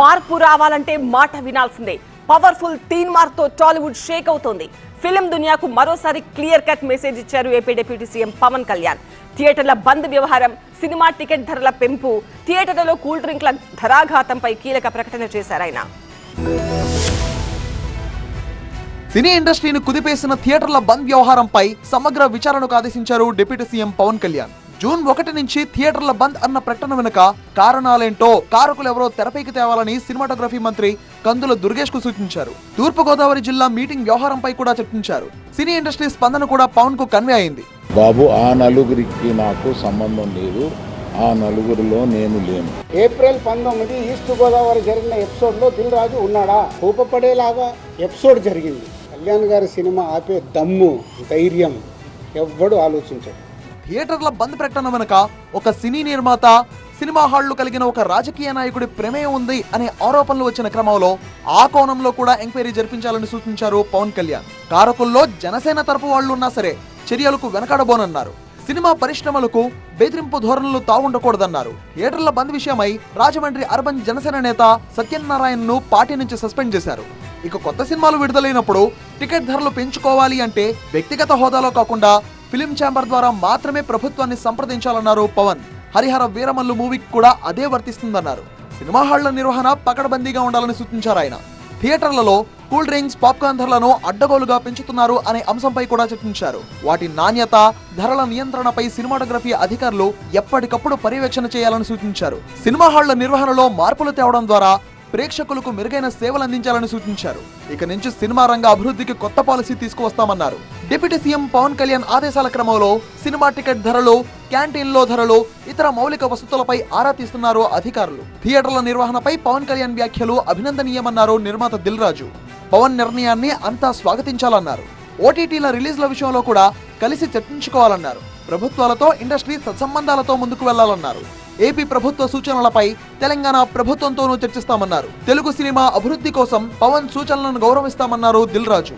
మార్పు రావాలంటే మాట వినాల్సిందే. పవర్ఫుల్ తీన్ మార్క్తో టాలీవుడ్ షేక్ అవుతోంది. ఫిలిం దునియాకు మరోసారి క్లియర్ కట్ మెసేజ్ ఇచ్చారు AP deputy CM Pawan Kalyan. థియేటర్ల బంద్ వ్యవహారం సినిమా టికెట్ ధరల పెంపు థియేటర్లలో కూల్ డ్రింక్ల ధరాఘాతంపై కీలక ప్రకటన చేశారు ఆయన. సినీ ఇండస్ట్రీని కుదిపేసిన థియేటర్ల బంద్ వ్యవహారంపై సమగ్ర విచారణకు ఆదేశించారు deputy CM Pawan Kalyan. June ఒకటి నుంచి థియేటర్ల బంద్ అన్న ప్రకటన వెనుక కారణాలేంటో కారకులెవరో తెరపైకి తేవాలని సినిమాటోగ్రఫీ మంత్రి కందుల దుర్గేష్కు సూచించారు. తూర్పు గోదావరి జిల్లా మీటింగ్ వ్యవహారంపై కూడా చర్చించారు. సినీ ఇండస్ట్రీ స్పందన కూడా పవన్కు కన్వే అయింది. బాబు ఆ నలుగురికి నాకు సంబంధం లేదు. ఆ నలుగురిలో నేను లేను. ఏప్రిల్ పంతొమ్మిది ఈస్ట్ గోదావరి జరిగిన ఎపిసోడ్లో దిల్ రాజు ఉన్నాడా? ఊపపడేలాగా ఎపిసోడ్ జరిగింది. కళ్యాణ్ గారి సినిమా ఆపే దమ్ము ధైర్యం ఎవ్వడు ఆలోచించాడు. థియేటర్ల బంద్ ప్రకటన వెనుక ఒక సినీ నిర్మాత సినిమా హాళ్ళు కలిగిన ఒక రాజకీయ నాయకుడి ప్రమేయం ఉంది అనే ఆరోపణలు వచ్చిన క్రమంలో ఆ కోణంలో కూడా ఎంక్వైరీ జరిపించాలని సూచించారు పవన్ కళ్యాణ్. కారకుల్లో జనసేన తరపు వాళ్ళు ఉన్నా సరే చర్యలకు వెనకాడబోనన్నారు. సినిమా పరిశ్రమలకు బెదిరింపు ధోరణులు తావుండకూడదన్నారు. థియేటర్ల బంద్ విషయమై రాజమండ్రి అర్బన్ జనసేన నేత సత్యనారాయణ్ను పార్టీ నుంచి సస్పెండ్ చేశారు. ఇక కొత్త సినిమాలు విడుదలైనప్పుడు టికెట్ ధరలు పెంచుకోవాలి అంటే వ్యక్తిగత హోదాలో కాకుండా ఫిలిం ఛాంబర్ ద్వారా మాత్రమే ప్రభుత్వాన్ని సంప్రదించాలన్నారు పవన్. హరిహర వీరమల్లు మూవీకి కూడా అదే వర్తిస్తుందన్నారు. సినిమా హాళ్ళ నిర్వహణ పకడ్బందీగా ఉండాలని సూచించారు ఆయన. థియేటర్లలో కూల్ డ్రింక్స్ పాప్కార్న్ ధరలను అడ్డగోలుగా పెంచుతున్నారు అనే అంశంపై కూడా చర్చించారు. వాటి నాణ్యత ధరల నియంత్రణపై సినిమాటోగ్రఫీ అధికారులు ఎప్పటికప్పుడు పర్యవేక్షణ చేయాలని సూచించారు. సినిమా హాళ్ళ నిర్వహణలో మార్పులు తేవడం ద్వారా ప్రేక్షకులకు మెరుగైన సేవలు అందించాలని సూచించారు. ఇక నుంచి సినిమా రంగ అభివృద్ధికి కొత్త పాలసీ తీసుకువస్తామన్నారు. డిప్యూటీ సీఎం పవన్ కళ్యాణ్ ఆదేశాల క్రమంలో సినిమా టికెట్ ధరలు క్యాంటీన్లో ధరలు ఇతర మౌలిక వసతులపై ఆరా తీస్తున్నారు అధికారులు. థియేటర్ల నిర్వహణపై పవన్ కళ్యాణ్ వ్యాఖ్యలు అభినందనీయమన్నారు నిర్మాత దిల్ రాజు పవన్ నిర్ణయాన్ని అంతా స్వాగతించాలన్నారు. ఓటీటీల రిలీజ్ల విషయంలో కూడా కలిసి చర్చించుకోవాలన్నారు. ప్రభుత్వాలతో ఇండస్ట్రీ సత్సంబంధాలతో ముందుకు వెళ్ళాలన్నారు. ఏపీ ప్రభుత్వ సూచనలపై తెలంగాణ ప్రభుత్వంతోనూ చర్చిస్తామన్నారు. తెలుగు సినిమా అభివృద్ధి కోసం పవన్ సూచనలను గౌరవిస్తామన్నారు దిల్ రాజు